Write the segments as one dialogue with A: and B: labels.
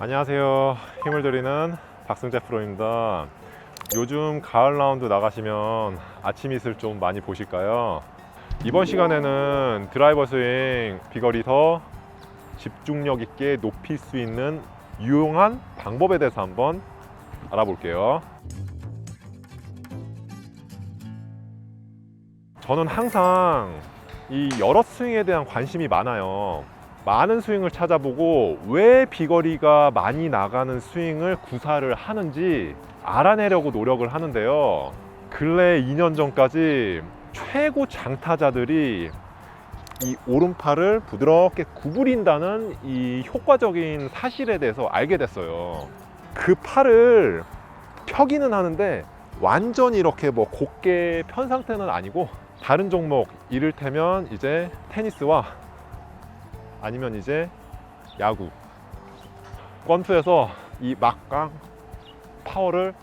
A: 안녕하세요. 힘을 드리는 박승재 프로입니다. 요즘 가을 라운드 나가시면 아침 이슬 좀 많이 보실까요? 이번 시간에는 드라이버 스윙 비거리 더 집중력 있게 높일 수 있는 유용한 방법에 대해서 한번 알아볼게요. 저는 항상 이 여러 스윙에 대한 관심이 많아요. 많은 스윙을 찾아보고 왜 비거리가 많이 나가는 스윙을 구사를 하는지 알아내려고 노력을 하는데요. 근래 2년 전까지 최고 장타자들이 이 오른팔을 부드럽게 구부린다는 이 효과적인 사실에 대해서 알게 됐어요. 그 팔을 펴기는 하는데 완전히 이렇게 뭐 곧게 편 상태는 아니고 다른 종목 이를테면 이제 테니스와 아니면 이제 야구. 권투에서 이 막강 파워를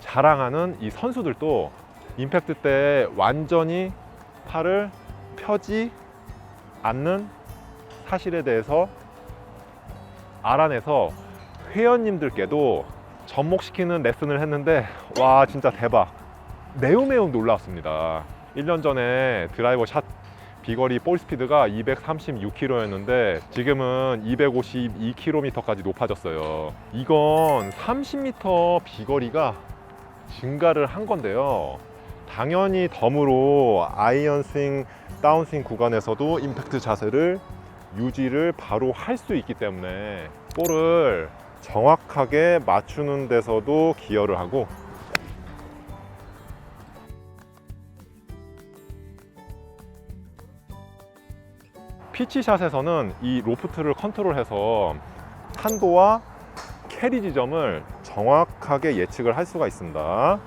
A: 자랑하는 이 선수들도 임팩트 때 완전히 팔을 펴지 않는 사실에 대해서 알아내서 회원님들께도 접목시키는 레슨을 했는데 와 진짜 대박. 매우 매우 놀랐습니다. 1년 전에 드라이버 샷 비거리 볼 스피드가 236km였는데 지금은 252km까지 높아졌어요. 이건 30m 비거리가 증가를 한 건데요. 당연히 덤으로 아이언 스윙, 다운 스윙 구간에서도 임팩트 자세를 유지를 바로 할 수 있기 때문에 볼을 정확하게 맞추는 데서도 기여를 하고 피치샷에서는 이 로프트를 컨트롤해서 탄도와 캐리 지점을 정확하게 예측을 할 수가 있습니다.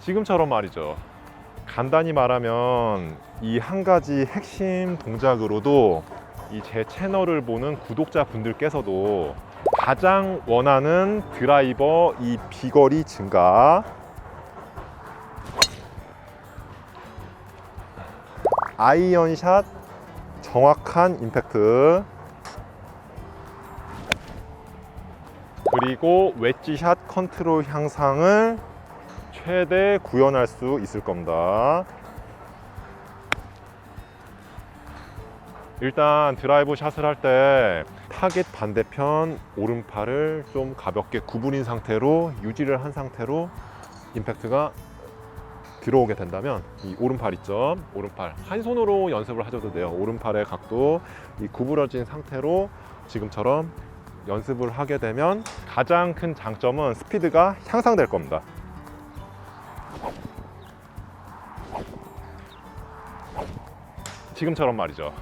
A: 지금처럼 말이죠. 간단히 말하면 이 한 가지 핵심 동작으로도 이 제 채널을 보는 구독자 분들께서도 가장 원하는 드라이버 이 비거리 증가 아이언샷 정확한 임팩트 그리고 웨지샷 컨트롤 향상을 최대 구현할 수 있을 겁니다. 일단 드라이브 샷을 할 때 타겟 반대편 오른팔을 좀 가볍게 구부린 상태로 유지를 한 상태로 임팩트가 들어오게 된다면 이 오른팔 있죠? 오른팔. 한 손으로 연습을 하셔도 돼요. 오른팔의 각도 이 구부러진 상태로 지금처럼 연습을 하게 되면 가장 큰 장점은 스피드가 향상될 겁니다. 지금처럼 말이죠.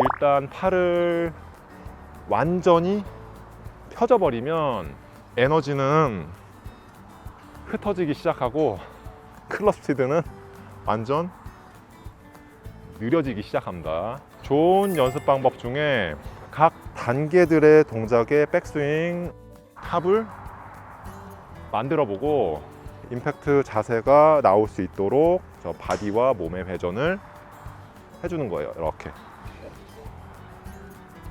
A: 일단 팔을 완전히 펴져 버리면 에너지는 흩어지기 시작하고 클럽 스피드는 완전 느려지기 시작합니다. 좋은 연습 방법 중에 각 단계들의 동작의 백스윙 합을 만들어 보고 임팩트 자세가 나올 수 있도록 저 바디와 몸의 회전을 해주는 거예요. 이렇게.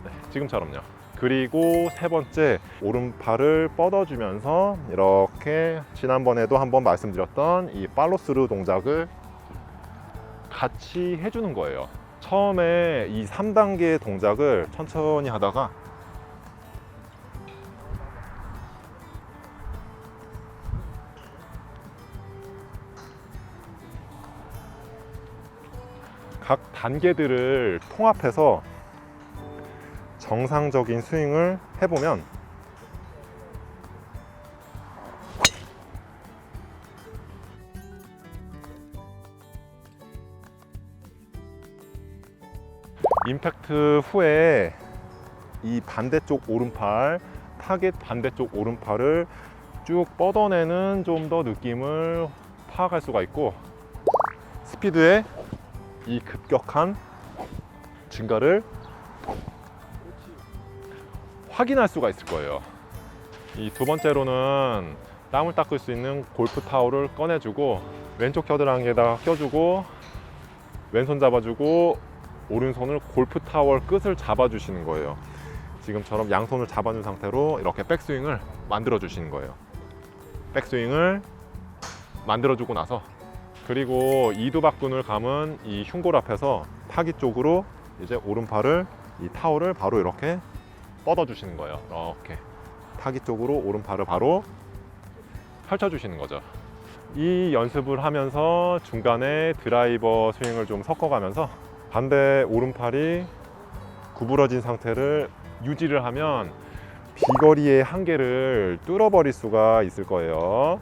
A: 네, 지금처럼요. 그리고 세 번째 오른팔을 뻗어주면서 이렇게 지난번에도 한번 말씀드렸던 이 팔로스루 동작을 같이 해주는 거예요. 처음에 이 3단계 동작을 천천히 하다가 각 단계들을 통합해서 정상적인 스윙을 해보면 임팩트 후에 이 반대쪽 오른팔 타겟 반대쪽 오른팔을 쭉 뻗어내는 좀 더 느낌을 파악할 수가 있고 스피드의 이 급격한 증가를 확인할 수가 있을 거예요. 이 두 번째로는 땀을 닦을 수 있는 골프 타올을 꺼내주고 왼쪽 겨드랑이에다 껴주고 왼손 잡아주고 오른손을 골프 타월 끝을 잡아주시는 거예요. 지금처럼 양손을 잡아준 상태로 이렇게 백스윙을 만들어 주시는 거예요. 백스윙을 만들어 주고 나서 그리고 이두박근을 감은 이 흉골 앞에서 타기 쪽으로 이제 오른팔을 이 타올을 바로 이렇게 뻗어 주시는 거예요. 이렇게 타기 쪽으로 오른팔을 바로 펼쳐 주시는 거죠. 이 연습을 하면서 중간에 드라이버 스윙을 좀 섞어가면서 반대 오른팔이 구부러진 상태를 유지를 하면 비거리의 한계를 뚫어버릴 수가 있을 거예요.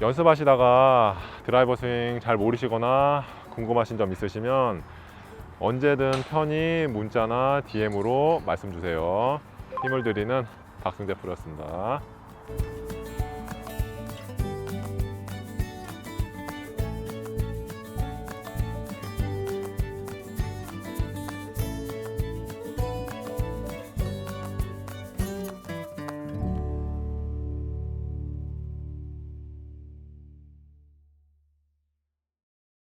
A: 연습하시다가 드라이버 스윙 잘 모르시거나 궁금하신 점 있으시면 언제든 편히 문자나 DM으로 말씀 주세요. 힘을 드리는 박승재 프로였습니다.